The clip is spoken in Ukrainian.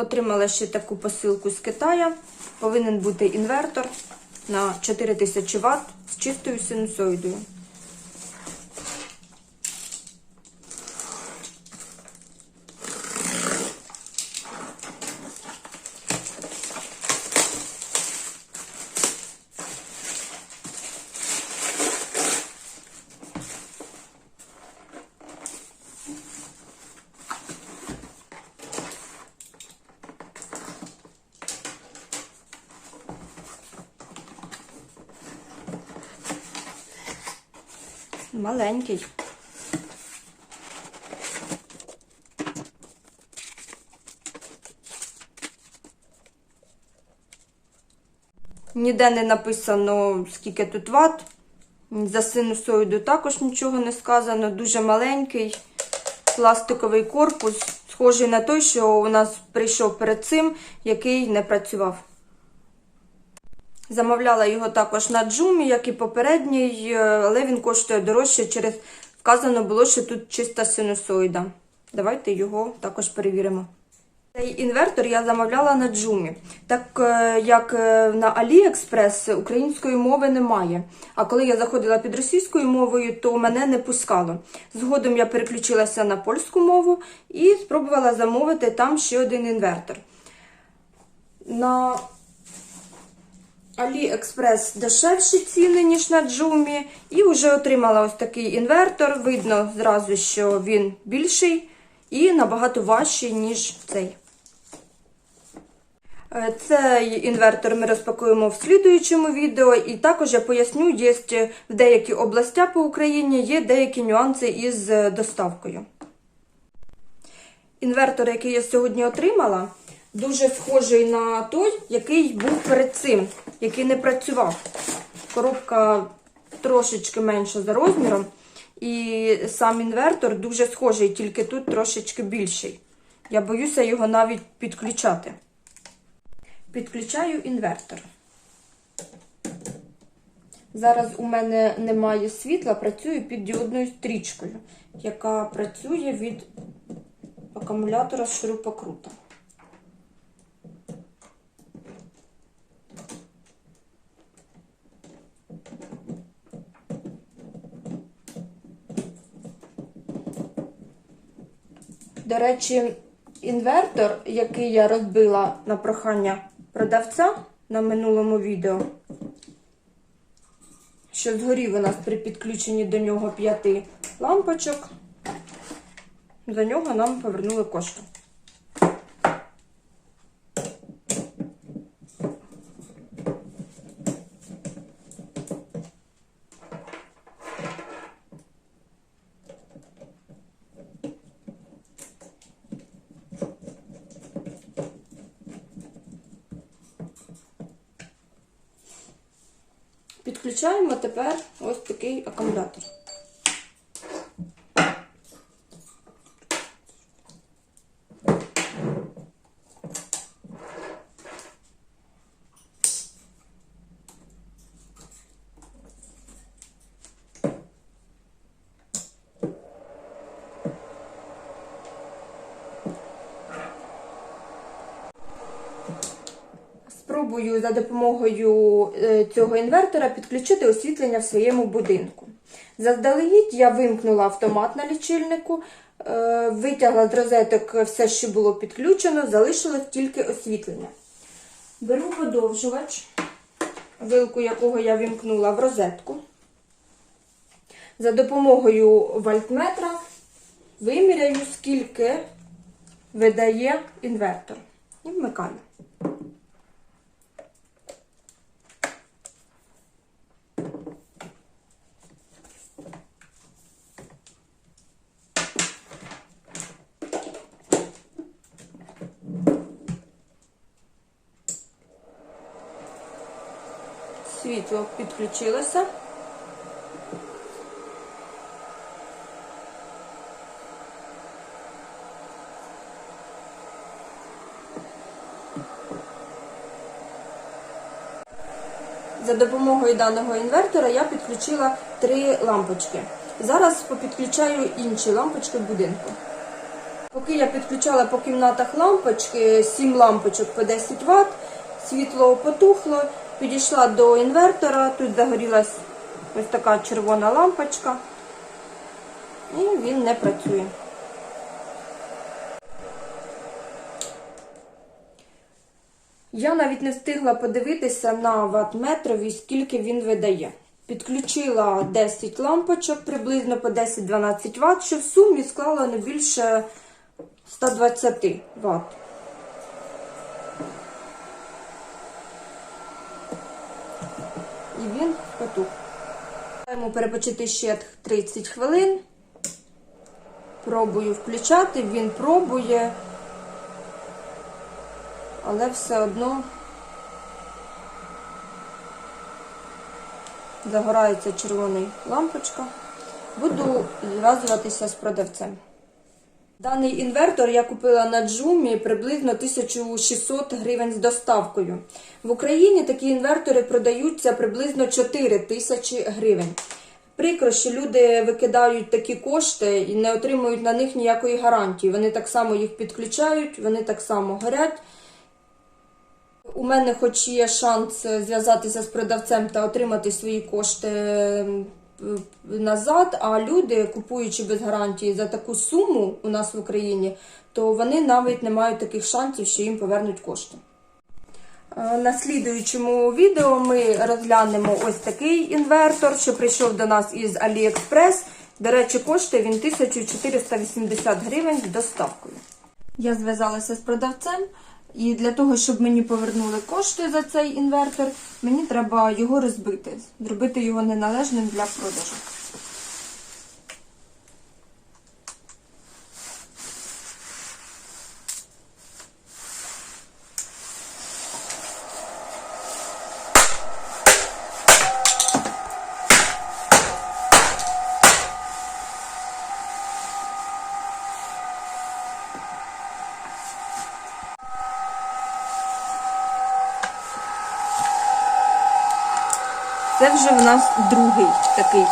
Отримала ще таку посилку з Китая. Повинен бути інвертор на 4000 Вт з чистою синусоїдою. Маленький. Ніде не написано, скільки тут ват. За синусоїду також нічого не сказано. Дуже маленький пластиковий корпус, схожий на той, що у нас прийшов перед цим, який не працював. Замовляла його також на джумі, як і попередній, е, але він коштує дорожче. Через вказано було, що тут чиста синусоїда. Давайте його також перевіримо. Цей інвертор я замовляла на джумі, так е, як е, на AliExpress української мови немає. А коли я заходила під російською мовою, то мене не пускало. Згодом я переключилася на польську мову і спробувала замовити там ще один інвертор. На AliExpress дешевші ціни, ніж на Джумі, і вже отримала ось такий інвертор. Видно зразу, що він більший і набагато важчий, ніж цей. Е, Цей інвертор ми розпакуємо в слідуючому відео, і також я поясню, є в деякі областя по Україні є деякі нюанси із е, доставкою. Інвертор, який я сьогодні отримала, дуже схожий на той, який був перед цим, який не працював. Коробка трошечки менша за розміром, і сам інвертор дуже схожий, тільки тут трошечки більший. Я боюся його навіть підключати. Підключаю інвертор. Зараз у мене немає світла, працюю під діодною стрічкою, яка працює від акумулятора шурупокрута. До речі, інвертор, який я розбила на прохання продавця на минулому відео, що згорів у нас при підключенні до нього п'яти лампочок, за нього нам повернули кошти. Підключаємо тепер ось такий акумулятор. Спробую за допомогою е, цього інвертора підключити освітлення в своєму будинку. Заздалегідь я вимкнула автомат на лічильнику, е, витягла з розеток все, що було підключено, залишилось тільки освітлення. Беру подовжувач, вилку якого я вимкнула в розетку. За допомогою вольтметра виміряю, скільки видає інвертор. І вмикаю. Світло підключилося. За допомогою даного інвертора я підключила три лампочки. Зараз попідключаю інші лампочки в будинку. Поки я підключала по кімнатах лампочки, 7 лампочок по 10 Вт, світло потухло, підійшла до інвертора, тут загорілась ось така червона лампочка, і він не працює. Я навіть не встигла подивитися на ватметрові, скільки він видає. Підключила 10 лампочок, приблизно по 10-12 Вт, що в сумі склало не більше 120 Вт. Він потух. Йому перепочити ще 30 хвилин. Пробую включати, він пробує, але все одно загорається червона лампочка. Буду зв'язуватися з продавцем. Даний інвертор я купила на Джумі приблизно 1600 гривень з доставкою. В Україні такі інвертори продаються приблизно 4 тисячі гривень. Прикро, що люди викидають такі кошти і не отримують на них ніякої гарантії. Вони так само їх підключають, вони так само горять. У мене, хоч є шанс зв'язатися з продавцем та отримати свої кошти м, назад, а люди, купуючи без гарантії за таку суму у нас в Україні, то вони навіть не мають таких шансів, що їм повернуть кошти. Е, На слідуючому відео ми розглянемо ось такий інвертор, що прийшов до нас із AliExpress. До речі, коштує він 1480 гривень з доставкою. Я зв'язалася з продавцем, і для того, щоб мені повернули кошти за цей інвертор, мені треба його розбити, зробити його неналежним для продажу. Це вже в нас другий такий